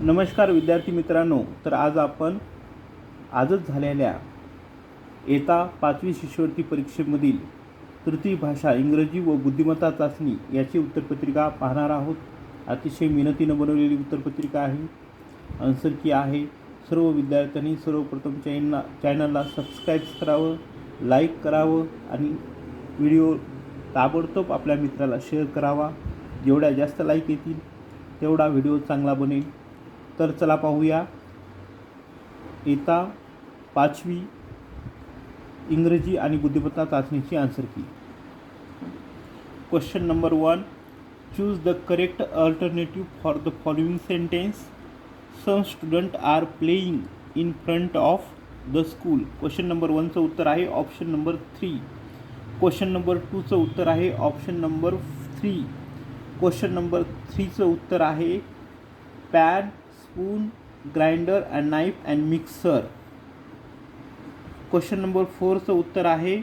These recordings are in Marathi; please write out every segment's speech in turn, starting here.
नमस्कार विद्यार्थी मित्रांनो तर आज आपण आजच झालेल्या येता पाचवी शिष्यवृत्ती परीक्षेमधील तृतीय भाषा इंग्रजी व बुद्धिमत्ता चाचणी याची उत्तरपत्रिका पाहणार आहोत. अतिशय मेहनतीनं बनवलेली उत्तरपत्रिका आहे आन्सर की आहे. सर्व विद्यार्थ्यांनी सर्वप्रथम चॅनला चॅनलला सबस्क्राईब करावं लाईक करावं आणि व्हिडिओ ताबडतोब आपल्या मित्राला शेअर करावा. जेवढ्या जास्त लाईक येतील तेवढा व्हिडिओ चांगला बनेल. तर चला पाहूया. येता पाचवी इंग्रजी आणि बुद्धिमत्ता चाचणीची answer key question number one choose the correct alternative for the following sentence some student are playing in front of the school question number वनचं उत्तर आहे option number three question number टूचं उत्तर आहे option number three question number थ्रीचं उत्तर आहे pan spoon grinder and knife and mixer question number फोरचं उत्तर आहे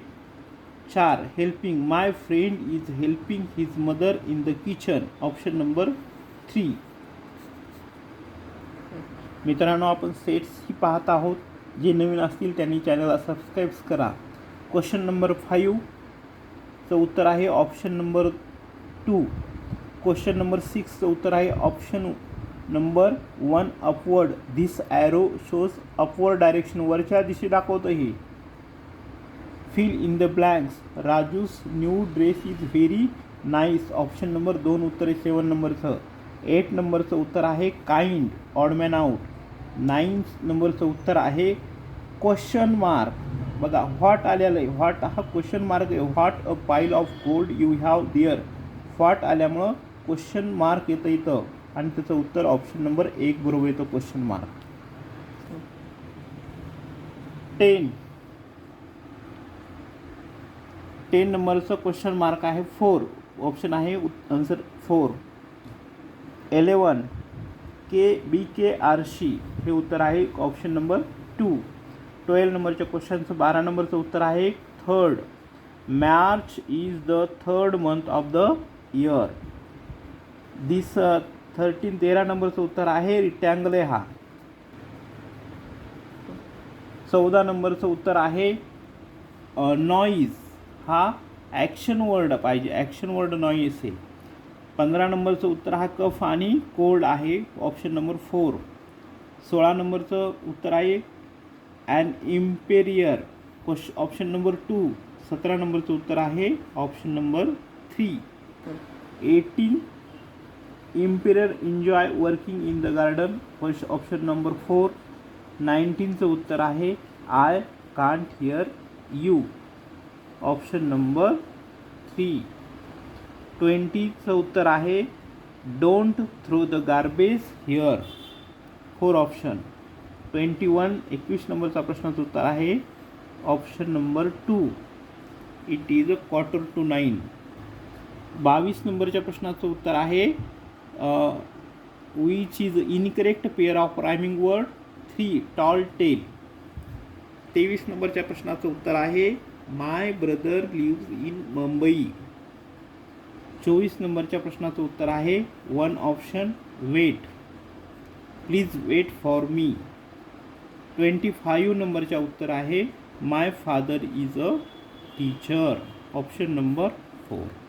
चार. Helping my friend is helping his mother in the kitchen option number three मित्रांनो आपण सेट्सही पाहत आहोत. जे नवीन असतील त्यांनी चॅनलला सबस्क्राईब करा. क्वेश्चन नंबर फाईव्हचं उत्तर आहे option number two question number सिक्सचं उत्तर आहे option number one upward. This arrow shows upward direction वरच्या दिशे दाखवतं हे. Fill in the blanks Raju's new dress is very nice option number दोन उत्तर आहे सेवन नंबरचं एट नंबरचं उत्तर आहे काइंड ऑडमॅन आउट नाईन नंबरचं उत्तर आहे क्वेश्चन मार्क बघा व्हॉट आलेलं आहे? व्हॉट हा क्वेश्चन मार्क आहे. What a pile of gold you have there what आल्यामुळं क्वेश्चन मार्क येतं इथं. आणि त्याचं उत्तर ऑप्शन नंबर एक बरोबर येतो क्वेश्चन मार्क टेन टेन नंबरचं क्वेश्चन मार्क आहे फोर ऑप्शन आहे answer four eleven K B K R शी हे उत्तर आहे ऑप्शन नंबर टू ट्वेल्व नंबरच्या क्वेश्चनचं बारा नंबरचं उत्तर आहे third March is the third month of the year this thirteen तेरा नंबरचं उत्तर आहे रिटँगल हा. चौदा नंबरचं उत्तर आहे नॉईज हा ॲक्शन वर्ड पाहिजे. ॲक्शन वर्ड नॉईज आहे. पंधरा नंबरचं उत्तर हा कफ आणि कोल्ड आहे. ऑप्शन नंबर फोर सोळा नंबरचं उत्तर आहे an imperative question option number two सतरा नंबरचं उत्तर आहे option number three eighteen imperative enjoy working in the garden first option number four नाईन्टीनचं उत्तर आहे. I can't hear you option number three ट्वेंटीचं उत्तर आहे. Don't throw the garbage here four option twenty one एकवीस नंबरचा प्रश्नाचं उत्तर आहे. Option number two it is a quarter to nine बावीस नंबरच्या प्रश्नाचं उत्तर आहे. Which is incorrect pair of rhyming word three tall tell तेवीस नंबरच्या प्रश्नाचं उत्तर आहे my brother lives in Mumbai चोवीस नंबरच्या प्रश्नाचं उत्तर आहे one option wait please wait for me twenty five नंबरच्या उत्तर आहे my father is a teacher option number four